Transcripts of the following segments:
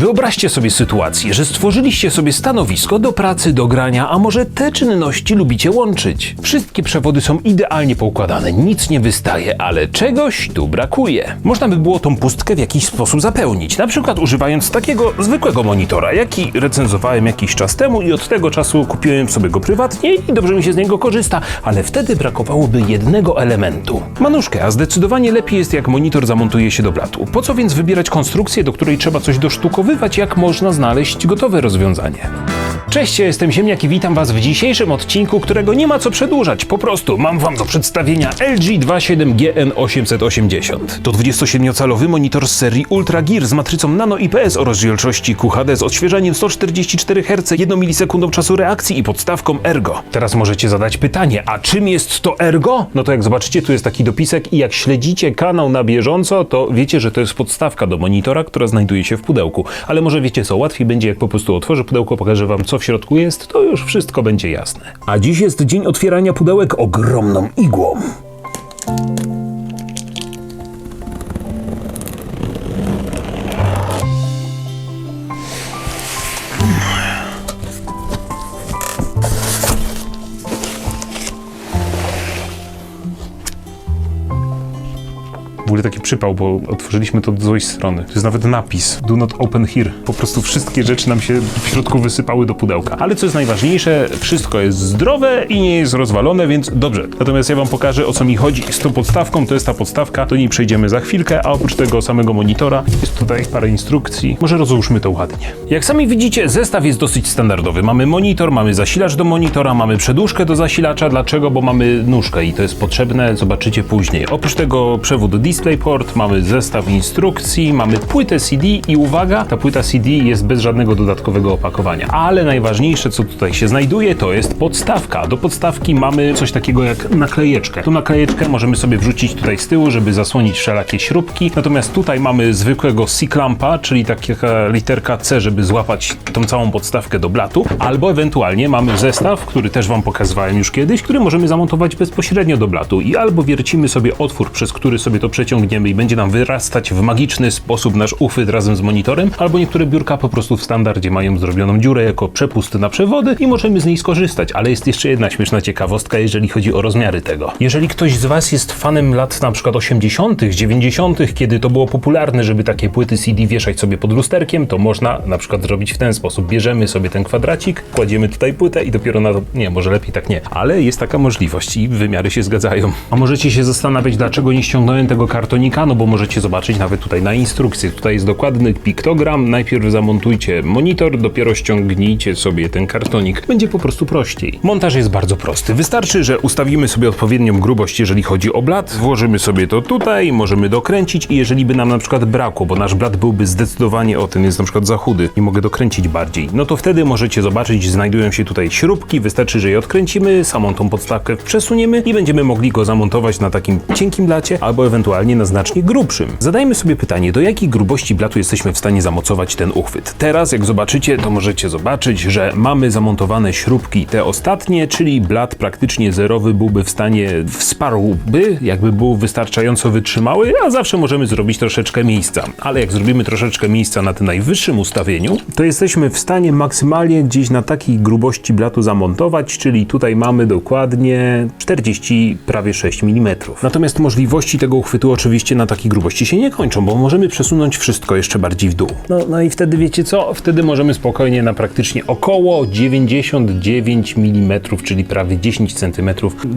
Wyobraźcie sobie sytuację, że stworzyliście sobie stanowisko do pracy, do grania, a może te czynności lubicie łączyć. Wszystkie przewody są idealnie poukładane, nic nie wystaje, ale czegoś tu brakuje. Można by było tą pustkę w jakiś sposób zapełnić, na przykład używając takiego zwykłego monitora, jaki recenzowałem jakiś czas temu i od tego czasu kupiłem sobie go prywatnie i dobrze mi się z niego korzysta, ale wtedy brakowałoby jednego elementu. Manuszkę, a zdecydowanie lepiej jest jak monitor zamontuje się do blatu. Po co więc wybierać konstrukcję, do której trzeba coś dosztukowywać, jak można znaleźć gotowe rozwiązanie? Cześć, ja jestem Ziemniak i witam Was w dzisiejszym odcinku, którego nie ma co przedłużać. Po prostu mam Wam do przedstawienia LG 27GN880. To 27-calowy monitor z serii Ultra Gear z matrycą Nano IPS o rozdzielczości QHD z odświeżaniem 144 Hz, 1 milisekundą czasu reakcji i podstawką Ergo. Teraz możecie zadać pytanie, a czym jest to Ergo? No to jak zobaczycie, tu jest taki dopisek i jak śledzicie kanał na bieżąco, to wiecie, że to jest podstawka do monitora, która znajduje się w pudełku. Ale może wiecie co, łatwiej będzie jak po prostu otworzę pudełko, pokażę Wam co w środku jest, to już wszystko będzie jasne. A dziś jest dzień otwierania pudełek ogromną igłą. Ogóle taki przypał, bo otworzyliśmy to od złej strony. To jest nawet napis Do not open here. Po prostu wszystkie rzeczy nam się w środku wysypały do pudełka. Ale co jest najważniejsze, wszystko jest zdrowe i nie jest rozwalone, więc dobrze. Natomiast ja wam pokażę o co mi chodzi z tą podstawką. To jest ta podstawka, do niej przejdziemy za chwilkę, a oprócz tego samego monitora jest tutaj parę instrukcji. Może rozłóżmy to ładnie. Jak sami widzicie, zestaw jest dosyć standardowy. Mamy monitor, mamy zasilacz do monitora, mamy przedłużkę do zasilacza. Dlaczego? Bo mamy nóżkę i to jest potrzebne, zobaczycie później. Oprócz tego przewód Mamy zestaw instrukcji, mamy płytę CD i uwaga, ta płyta CD jest bez żadnego dodatkowego opakowania. Ale najważniejsze, co tutaj się znajduje, to jest podstawka. Do podstawki mamy coś takiego jak naklejeczkę. Tu naklejeczkę możemy sobie wrzucić tutaj z tyłu, żeby zasłonić wszelakie śrubki. Natomiast tutaj mamy zwykłego C-clampa, czyli taka literka C, żeby złapać tą całą podstawkę do blatu. Albo ewentualnie mamy zestaw, który też Wam pokazywałem już kiedyś, który możemy zamontować bezpośrednio do blatu. I albo wiercimy sobie otwór, przez który sobie to przeciągniemy i będzie nam wyrastać w magiczny sposób nasz uchwyt razem z monitorem, albo niektóre biurka po prostu w standardzie mają zrobioną dziurę jako przepust na przewody i możemy z niej skorzystać. Ale jest jeszcze jedna śmieszna ciekawostka, jeżeli chodzi o rozmiary tego. Jeżeli ktoś z Was jest fanem lat na przykład 80., 90., kiedy to było popularne, żeby takie płyty CD wieszać sobie pod lusterkiem, to można na przykład zrobić w ten sposób. Bierzemy sobie ten kwadracik, kładziemy tutaj płytę i dopiero na to, nie, może lepiej tak nie, ale jest taka możliwość i wymiary się zgadzają. A możecie się zastanawiać, dlaczego nie ściągnąłem tego kartonika, no bo możecie zobaczyć nawet tutaj na instrukcji. Tutaj jest dokładny piktogram. Najpierw zamontujcie monitor, dopiero ściągnijcie sobie ten kartonik. Będzie po prostu prościej. Montaż jest bardzo prosty. Wystarczy, że ustawimy sobie odpowiednią grubość, jeżeli chodzi o blat, włożymy sobie to tutaj, możemy dokręcić i jeżeli by nam na przykład brakło, bo nasz blat byłby zdecydowanie o ten jest na przykład za chudy i mogę dokręcić bardziej, no to wtedy możecie zobaczyć, znajdują się tutaj śrubki, wystarczy, że je odkręcimy, samą tą podstawkę przesuniemy i będziemy mogli go zamontować na takim cienkim blacie albo ewentualnie na znacznie grubszym. Zadajmy sobie pytanie, do jakiej grubości blatu jesteśmy w stanie zamocować ten uchwyt. Teraz, jak zobaczycie, to możecie zobaczyć, że mamy zamontowane śrubki te ostatnie, czyli blat praktycznie zerowy byłby w stanie, wsparłby, jakby był wystarczająco wytrzymały, a zawsze możemy zrobić troszeczkę miejsca. Ale jak zrobimy troszeczkę miejsca na tym najwyższym ustawieniu, to jesteśmy w stanie maksymalnie gdzieś na takiej grubości blatu zamontować, czyli tutaj mamy dokładnie 40, prawie 6 mm. Natomiast możliwości tego uchwytu oczywiście na takiej grubości się nie kończą, bo możemy przesunąć wszystko jeszcze bardziej w dół. No, no i wtedy wiecie co? Wtedy możemy spokojnie na praktycznie około 99 mm, czyli prawie 10 cm,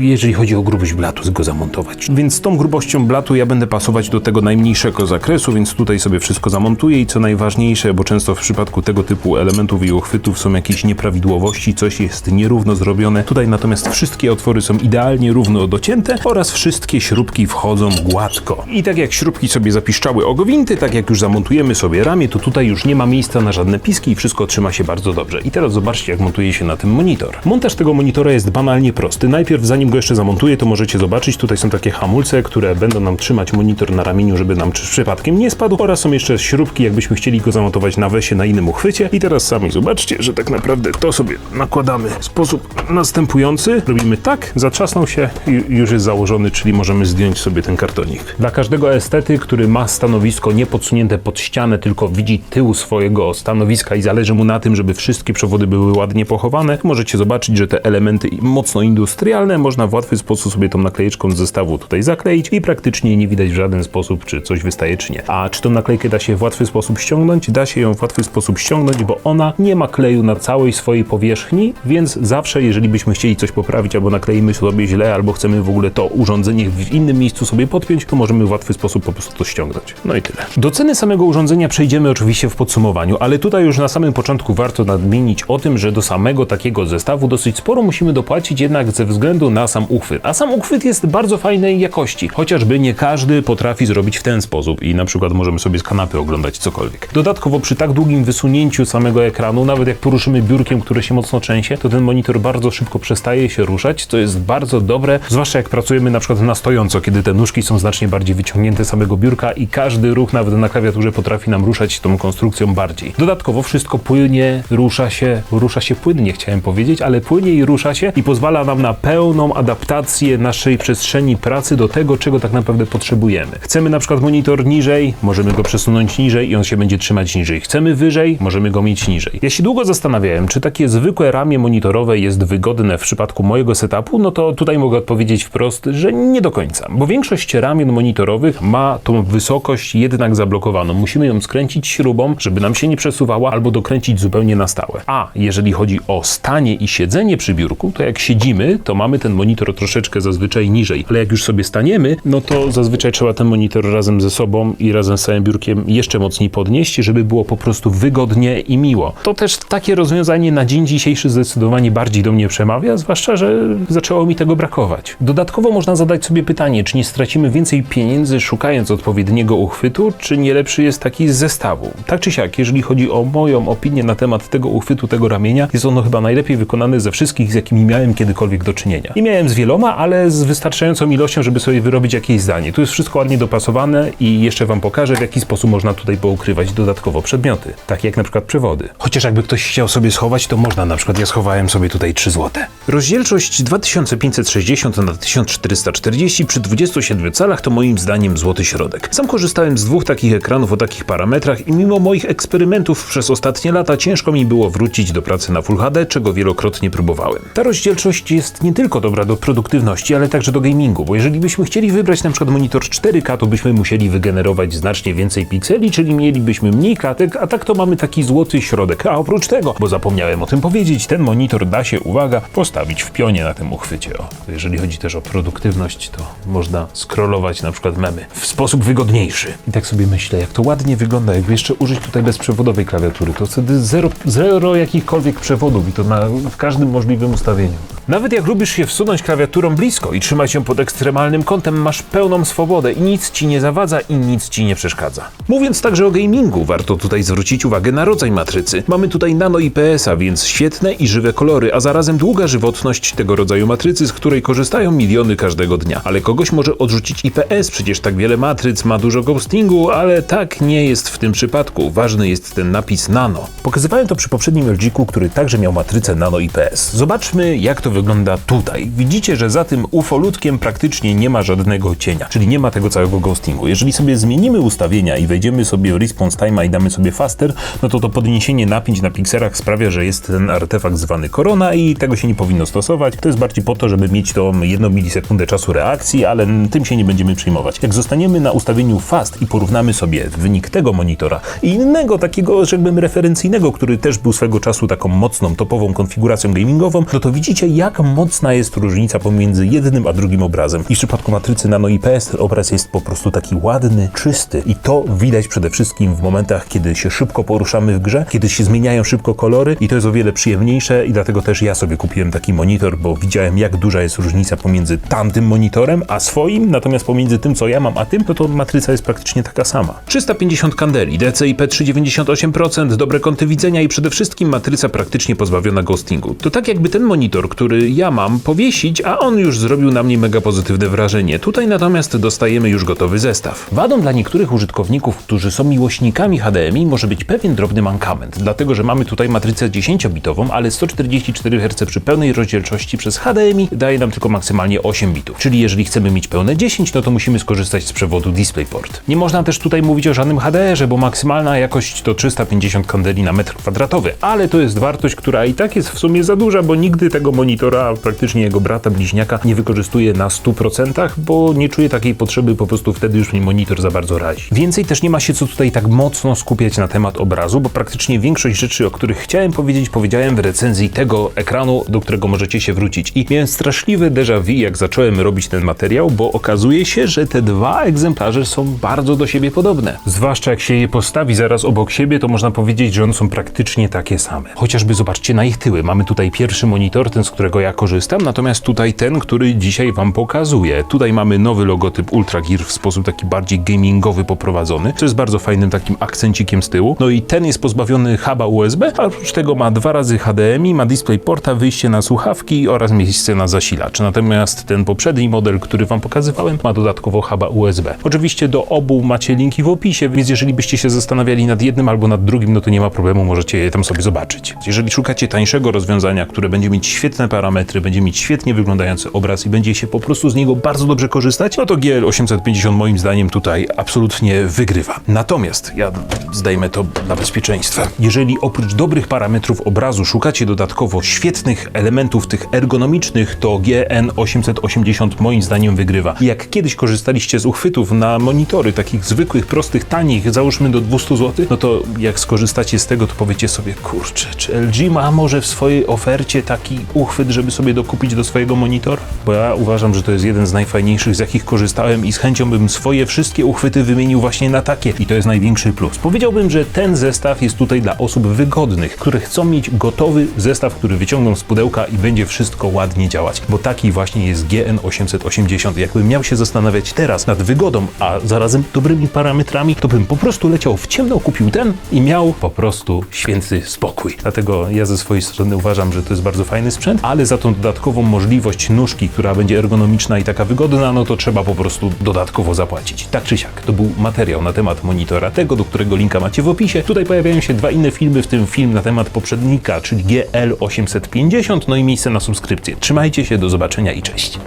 jeżeli chodzi o grubość blatu, go zamontować. Więc z tą grubością blatu ja będę pasować do tego najmniejszego zakresu, więc tutaj sobie wszystko zamontuję i co najważniejsze, bo często w przypadku tego typu elementów i uchwytów są jakieś nieprawidłowości, coś jest nierówno zrobione. Tutaj natomiast wszystkie otwory są idealnie równo docięte oraz wszystkie śrubki wchodzą gładko. I tak jak śrubki sobie zapiszczały o gwinty, tak jak już zamontujemy sobie ramię, to tutaj już nie ma miejsca na żadne piski i wszystko trzyma się bardzo dobrze. I teraz zobaczcie, jak montuje się na tym monitor. Montaż tego monitora jest banalnie prosty. Najpierw, zanim go jeszcze zamontuję, to możecie zobaczyć, tutaj są takie hamulce, które będą nam trzymać monitor na ramieniu, żeby nam przy- przypadkiem nie spadł oraz są jeszcze śrubki, jakbyśmy chcieli go zamontować na wesie, na innym uchwycie. I teraz sami zobaczcie, że tak naprawdę to sobie nakładamy w sposób następujący. Robimy tak, zatrzasnął się i już jest założony, czyli możemy zdjąć sobie ten kartonik. Dla każdego estety, który ma stanowisko nie podsunięte pod ścianę, tylko widzi tył swojego stanowiska i zależy mu na tym, żeby wszystkie przewody były ładnie pochowane, możecie zobaczyć, że te elementy mocno industrialne można w łatwy sposób sobie tą naklejeczką z zestawu tutaj zakleić i praktycznie nie widać w żaden sposób, czy coś wystaje, czy nie. A czy tą naklejkę da się w łatwy sposób ściągnąć? Da się ją w łatwy sposób ściągnąć, bo ona nie ma kleju na całej swojej powierzchni, więc zawsze, jeżeli byśmy chcieli coś poprawić, albo nakleimy sobie źle, albo chcemy w ogóle to urządzenie w innym miejscu sobie podpiąć, to możemy w łatwy sposób po prostu to ściągnąć. No i tyle. Do ceny samego urządzenia przejdziemy oczywiście w podsumowaniu, ale tutaj już na samym początku warto nadmienić o tym, że do samego takiego zestawu dosyć sporo musimy dopłacić jednak ze względu na sam uchwyt. A sam uchwyt jest bardzo fajnej jakości, chociażby nie każdy potrafi zrobić w ten sposób i na przykład możemy sobie z kanapy oglądać cokolwiek. Dodatkowo przy tak długim wysunięciu samego ekranu, nawet jak poruszymy biurkiem, które się mocno trzęsie, to ten monitor bardzo szybko przestaje się ruszać, co jest bardzo dobre, zwłaszcza jak pracujemy na przykład na stojąco, kiedy te nóżki są znacznie bardziej wyciągnięte samego biurka i każdy ruch nawet na klawiaturze potrafi nam ruszać tą konstrukcją bardziej. Dodatkowo wszystko płynnie rusza się, rusza się płynnie chciałem powiedzieć, ale płynie i rusza się i pozwala nam na pełną adaptację naszej przestrzeni pracy do tego, czego tak naprawdę potrzebujemy. Chcemy na przykład monitor niżej, możemy go przesunąć niżej i on się będzie trzymać niżej. Chcemy wyżej, możemy go mieć niżej. Ja się długo zastanawiałem, czy takie zwykłe ramię monitorowe jest wygodne w przypadku mojego setupu, no to tutaj mogę odpowiedzieć wprost, że nie do końca, bo większość ramion monitorowych ma tą wysokość jednak zablokowaną. Musimy ją skręcić śrubą, żeby nam się nie przesuwała, albo dokręcić zupełnie na stałe. A jeżeli chodzi o stanie i siedzenie przy biurku, to jak siedzimy, to mamy ten monitor troszeczkę zazwyczaj niżej, ale jak już sobie staniemy, no to zazwyczaj trzeba ten monitor razem ze sobą i razem z całym biurkiem jeszcze mocniej podnieść, żeby było po prostu wygodnie i miło. To też takie rozwiązanie na dzień dzisiejszy zdecydowanie bardziej do mnie przemawia, zwłaszcza, że zaczęło mi tego brakować. Dodatkowo można zadać sobie pytanie, czy nie stracimy więcej pieniędzy szukając odpowiedniego uchwytu, czy nie lepszy jest taki z zestawu. Tak czy siak, jeżeli chodzi o moją opinię na temat tego uchwytu, tego ramienia, jest ono chyba najlepiej wykonane ze wszystkich, z jakimi miałem kiedykolwiek do czynienia. Nie miałem z wieloma, ale z wystarczającą ilością, żeby sobie wyrobić jakieś zdanie. Tu jest wszystko ładnie dopasowane i jeszcze Wam pokażę, w jaki sposób można tutaj poukrywać dodatkowo przedmioty, takie jak na przykład przewody. Chociaż jakby ktoś chciał sobie schować, to można, na przykład ja schowałem sobie tutaj 3 złote. Rozdzielczość 2560 na 1440 przy 27 calach to moim zdaniem złoty środek. Sam korzystałem z dwóch takich ekranów o takich parametrach i mimo moich eksperymentów przez ostatnie lata ciężko mi było wrócić do pracy na Full HD, czego wielokrotnie próbowałem. Ta rozdzielczość jest nie tylko dobra do produktywności, ale także do gamingu, bo jeżeli byśmy chcieli wybrać na przykład monitor 4K, to byśmy musieli wygenerować znacznie więcej pikseli, czyli mielibyśmy mniej klatek, a tak to mamy taki złoty środek. A oprócz tego, bo zapomniałem o tym powiedzieć, ten monitor da się, uwaga, postawić w pionie na tym uchwycie. O, jeżeli chodzi też o produktywność, to można scrollować na przykład memy w sposób wygodniejszy. I tak sobie myślę, jak to ładnie wygląda, jakby jeszcze użyć tutaj bezprzewodowej klawiatury, to wtedy zero, zero jakichkolwiek przewodów i to na, w każdym możliwym ustawieniu. Nawet jak lubisz się wsunąć klawiaturą blisko i trzymać ją pod ekstremalnym kątem, masz pełną swobodę i nic ci nie zawadza i nic ci nie przeszkadza. Mówiąc także o gamingu, warto tutaj zwrócić uwagę na rodzaj matrycy. Mamy tutaj nano IPS-a, więc świetne i żywe kolory, a zarazem długa żywotność tego rodzaju matrycy, z której korzystają miliony każdego dnia. Ale kogoś może odrzucić IPS, przecież tak wiele matryc ma dużo ghostingu, ale tak nie jest w tym przypadku. Ważny jest ten napis nano. Pokazywałem to przy poprzednim LG-ku, który także miał matrycę nano IPS. Zobaczmy, jak to wygląda tutaj. Widzicie, że za tym ufolutkiem praktycznie nie ma żadnego cienia, czyli nie ma tego całego ghostingu. Jeżeli sobie zmienimy ustawienia i wejdziemy sobie w response time i damy sobie faster, no to to podniesienie napięć na pikselach sprawia, że jest ten artefakt zwany korona i tego się nie powinno stosować. To jest bardziej po to, żeby mieć tą jedną milisekundę czasu reakcji, ale tym się nie będziemy przejmować. Jak zostaniemy na ustawieniu fast i porównamy sobie wynik tego monitora i innego takiego, rzekłbym, referencyjnego, który też był swego czasu taką mocną, topową konfiguracją gamingową, no to widzicie, jak mocna jest różnica pomiędzy jednym a drugim obrazem. I w przypadku matrycy Nano IPS obraz jest po prostu taki ładny, czysty i to widać przede wszystkim w momentach, kiedy się szybko poruszamy w grze, kiedy się zmieniają szybko kolory i to jest o wiele przyjemniejsze i dlatego też ja sobie kupiłem taki monitor, bo widziałem jak duża jest różnica pomiędzy tamtym monitorem a swoim, natomiast pomiędzy tym co ja mam a tym, no to matryca jest praktycznie taka sama. 350 kandeli, DCI P398%, dobre kąty widzenia i przede wszystkim matryca praktycznie pozbawiona ghostingu. To tak jakby ten monitor, który ja mam, powiesić, a on już zrobił na mnie mega pozytywne wrażenie. Tutaj natomiast dostajemy już gotowy zestaw. Wadą dla niektórych użytkowników, którzy są miłośnikami HDMI, może być pewien drobny mankament, dlatego że mamy tutaj matrycę 10-bitową, ale 144 Hz przy pełnej rozdzielczości przez HDMI daje nam tylko maksymalnie 8 bitów. Czyli jeżeli chcemy mieć pełne 10, no to musimy musimy skorzystać z przewodu DisplayPort. Nie można też tutaj mówić o żadnym HDR-ze, bo maksymalna jakość to 350 kandeli na metr kwadratowy, ale to jest wartość, która i tak jest w sumie za duża, bo nigdy tego monitora, praktycznie jego brata bliźniaka, nie wykorzystuje na 100%, bo nie czuje takiej potrzeby, po prostu wtedy już mi monitor za bardzo razi. Więcej też nie ma się co tutaj tak mocno skupiać na temat obrazu, bo praktycznie większość rzeczy, o których chciałem powiedzieć, powiedziałem w recenzji tego ekranu, do którego możecie się wrócić. I miałem straszliwe déjà vu, jak zacząłem robić ten materiał, bo okazuje się, że te dwa egzemplarze są bardzo do siebie podobne. Zwłaszcza jak się je postawi zaraz obok siebie, to można powiedzieć, że one są praktycznie takie same. Chociażby zobaczcie na ich tyły. Mamy tutaj pierwszy monitor, ten z którego ja korzystam, natomiast tutaj ten, który dzisiaj Wam pokazuję. Tutaj mamy nowy logotyp Ultra Gear w sposób taki bardziej gamingowy poprowadzony, co jest bardzo fajnym takim akcencikiem z tyłu. No i ten jest pozbawiony huba USB, a oprócz tego ma dwa razy HDMI, ma DisplayPorta, wyjście na słuchawki oraz miejsce na zasilacz. Natomiast ten poprzedni model, który Wam pokazywałem, ma dodatkowo huba USB. Oczywiście do obu macie linki w opisie, więc jeżeli byście się zastanawiali nad jednym albo nad drugim, no to nie ma problemu, możecie je tam sobie zobaczyć. Jeżeli szukacie tańszego rozwiązania, które będzie mieć świetne parametry, będzie mieć świetnie wyglądający obraz i będzie się po prostu z niego bardzo dobrze korzystać, no to GL 850 moim zdaniem tutaj absolutnie wygrywa. Natomiast ja zdejmę to na bezpieczeństwo. Jeżeli oprócz dobrych parametrów obrazu szukacie dodatkowo świetnych elementów tych ergonomicznych, to GN 880 moim zdaniem wygrywa. Jak kiedyś korzystaliście z uchwytów na monitory, takich zwykłych, prostych, tanich, załóżmy do 200 zł, no to jak skorzystacie z tego, to powiecie sobie, kurczę, czy LG ma może w swojej ofercie taki uchwyt, żeby sobie dokupić do swojego monitora? Bo ja uważam, że to jest jeden z najfajniejszych, z jakich korzystałem i z chęcią bym swoje wszystkie uchwyty wymienił właśnie na takie. I to jest największy plus. Powiedziałbym, że ten zestaw jest tutaj dla osób wygodnych, które chcą mieć gotowy zestaw, który wyciągną z pudełka i będzie wszystko ładnie działać. Bo taki właśnie jest GN 880. Jakbym miał się zastanawiać teraz nad wygodą, a zarazem dobrymi parametrami, to bym po prostu leciał w ciemno, kupił ten i miał po prostu święty spokój. Dlatego ja ze swojej strony uważam, że to jest bardzo fajny sprzęt, ale za tą dodatkową możliwość nóżki, która będzie ergonomiczna i taka wygodna, no to trzeba po prostu dodatkowo zapłacić. Tak czy siak, to był materiał na temat monitora, tego, do którego linka macie w opisie. Tutaj pojawiają się dwa inne filmy, w tym film na temat poprzednika, czyli GL 850, no i miejsce na subskrypcję. Trzymajcie się, do zobaczenia i cześć.